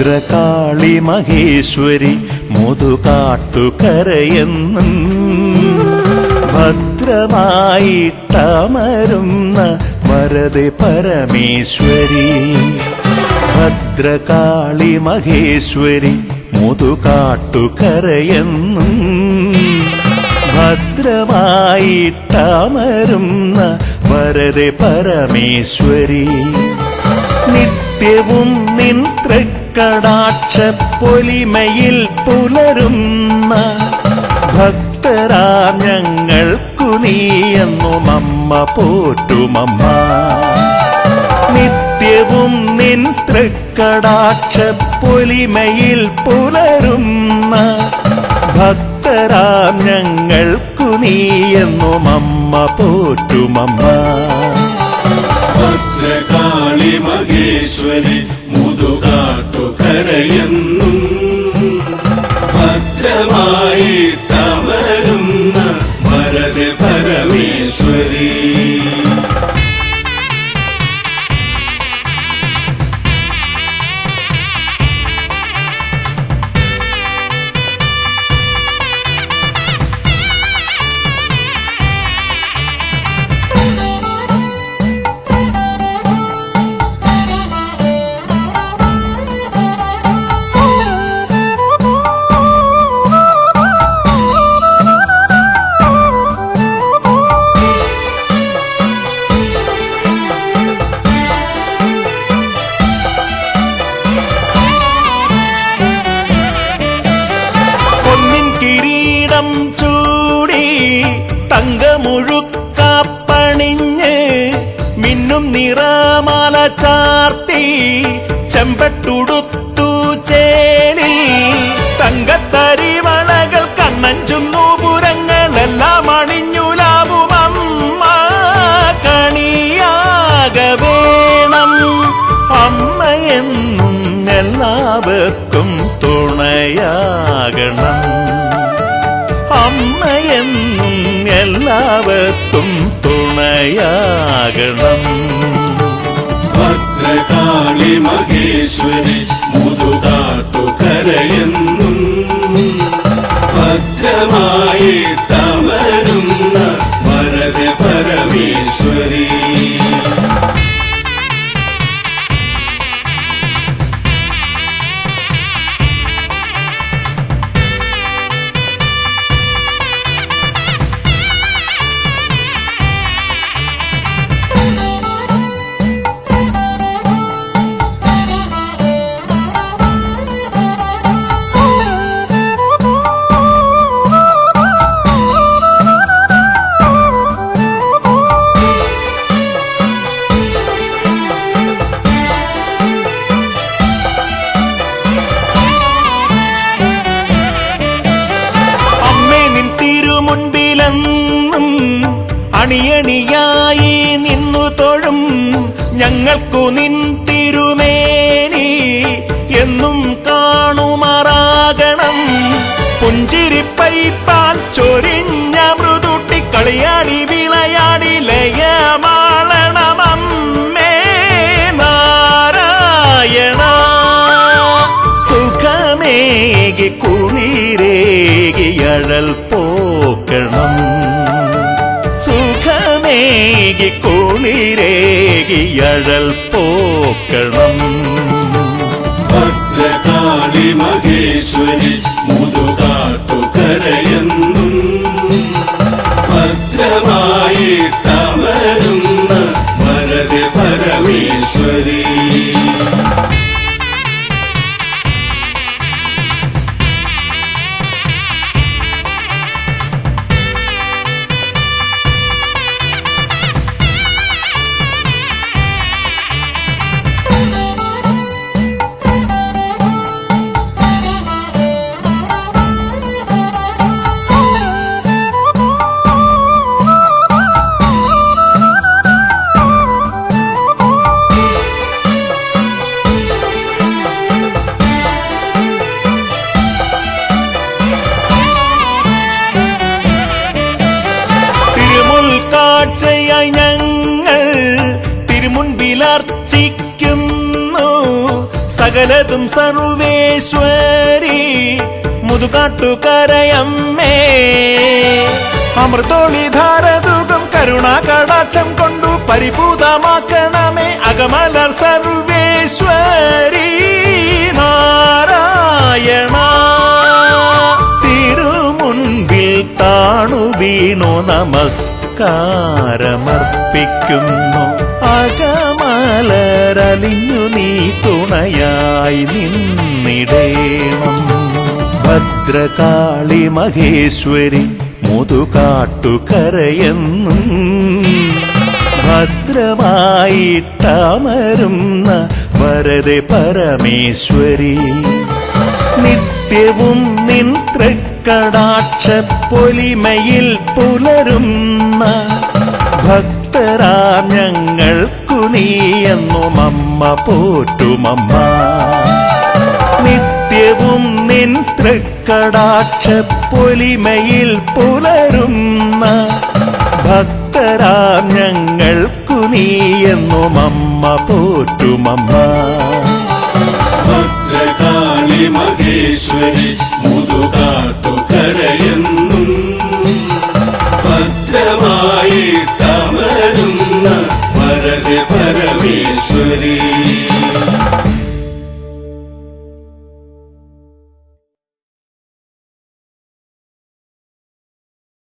ഭദ്രകാളി മഹേശ്വരി മുതുകാട്ടുകരയെന്നും ഭദ്രമായിട്ടമരുന്ന വരദ പരമേശ്വരി. ഭദ്രകാളി മഹേശ്വരി മുതുകാട്ടുകരയെന്നും ഭദ്രമായിട്ടമരുന്ന വരദ പരമേശ്വരി. നിത്യവും നിൻ തൃക്കടാക്ഷ പൊലിമയിൽ പുലരുന്ന ഭക്തരാ ഞങ്ങൾക്കു നീയെന്നും അമ്മ പോറ്റുമമ്മ നിത്യവും നിൻ തൃക്കടാക്ഷ പൊലിമയിൽ പുലരുന്ന ഭക്തരാ ഞങ്ങൾക്കു നീയെന്നും അമ്മ പോറ്റുമമ്മ ഭദ്രകാളി മഹേശ്വരി മുതുകാട്ടുകരയെന്നും ഭദ്രമായിട്ടമരുന്ന ഭരത് പരമേശ്വരി. കിരീടം ചൂടി തങ്കമുഴുക്കാപ്പണിഞ്ഞ് മിന്നും നിറമാല ചാർത്തി ചെമ്പട്ടുടുത്തു ചേലി. തങ്കത്തരിവളകൾ കണ്ണഞ്ചും നൂപുരങ്ങളെല്ലാം പുരങ്ങളെല്ലാം അണിഞ്ഞു അമ്മയെന്നും എല്ലാവർക്കും തുണയാകണം. അമ്മയെന്നും എല്ലാവർക്കും തുണയാകണം. ഭദ്രകാളി മഹേശ്വരി മുതുകാട്ടുകരയെന്നും അണിയണിയായി നിന്നു തൊഴും ഞങ്ങൾക്കു നിൻ തിരുമേനി സുഖമേകി കുളിരേകി അഴൽ പോക്കണം. ഭദ്രകാളി മഹേശ്വരി തിരുമുൻപിലർച്ചിക്കുന്നു സകലതും സർവേശ്വരി മുതുകാട്ടുകരയമ്മേ. കരുണാ കടാക്ഷം കൊണ്ടു പരിപൂതമാക്കണമേ. അകമലർ സർവേശ്വരി നാരായണ. തിരുമുൻപിൽ താണു വീണു നമസ്കാരമർപ്പിക്കുന്നു. അകമലരലിഞ്ഞു തുണയായി നിന്നിടേണം. ഭദ്രകാളി മഹേശ്വരി മുതുകാട്ടുകരയെന്നും ഭദ്രമായിട്ടമരുന്ന വരതെ പരമേശ്വരി. നിത്യവും നിൻ തൃക്കടാക്ഷ പൊലിമയിൽ പുലരുന്ന ഭക്തരാ ഞങ്ങൾക്കു നീയെന്നും അമ്മ പോറ്റുമമ്മ. നിത്യവും നിൻ തൃക്കടാക്ഷ പൊലിമയിൽ പുലരുന്ന ഭക്തരാം ഞങ്ങൾക്കു നീയെന്നും അമ്മ പോറ്റുമമ്മ. ഭദ്രകാളി മഹേശ്വരി മുതുകാട്ടുകരയെന്നും ഭദ്രമായിട്ടമരുന്ന